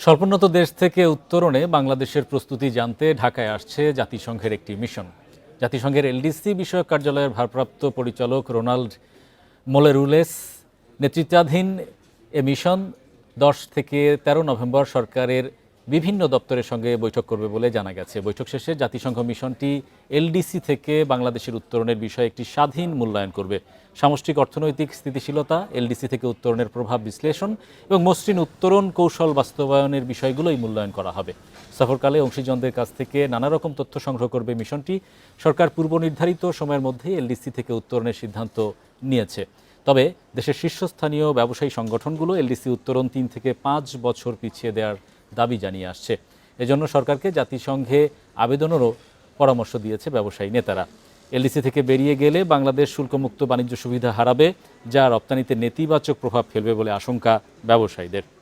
স্বল্পোন্নত দেশ থেকে উত্তরণে বাংলাদেশের প্রস্তুতি জানতে ঢাকায় আসছে জাতিসংঘের একটি মিশন। জাতিসংঘের এলডিসি বিষয়ক কার্যালয়ের ভারপ্রাপ্ত পরিচালক রোনাল্ড মোলেরুলেস নেতৃত্বাধীন এ মিশন দশ থেকে ১৩ নভেম্বর সরকারের বিভিন্ন দপ্তরের সঙ্গে বৈঠক করবে বলে জানা গেছে। বৈঠক শেষে জাতিসংঘ মিশনটি এলডিসি থেকে বাংলাদেশের উত্তরণের বিষয়ে একটি স্বাধীন মূল্যায়ন করবে। সামষ্টিক অর্থনৈতিক স্থিতিশীলতা, এলডিসি থেকে উত্তরণের প্রভাব বিশ্লেষণ এবং মসৃণ উত্তরণ, কৌশল বাস্তবায়নের বিষয়গুলোই মূল্যায়ন করা হবে। সফরকালে অংশীজনদের কাছ থেকে নানা রকম তথ্য সংগ্রহ করবে মিশনটি। সরকার পূর্ব নির্ধারিত সময়ের মধ্যেই এলডিসি থেকে উত্তরণের সিদ্ধান্ত নিয়েছে। তবে দেশের শীর্ষস্থানীয় ব্যবসায়ী সংগঠনগুলো এলডিসি উত্তরণ তিন থেকে পাঁচ বছর পিছিয়ে দেওয়ার দাবি জানিয়ে আসছে। এজন্য সরকারকে জাতিসংঘে আবেদনেরও পরামর্শ দিয়েছে ব্যবসায়ী নেতারা। এলডিসি থেকে বেরিয়ে গেলে বাংলাদেশ শুল্কমুক্ত বাণিজ্য সুবিধা হারাবে, যা রপ্তানিতে নেতিবাচক প্রভাব ফেলবে বলে আশঙ্কা ব্যবসায়ীদের।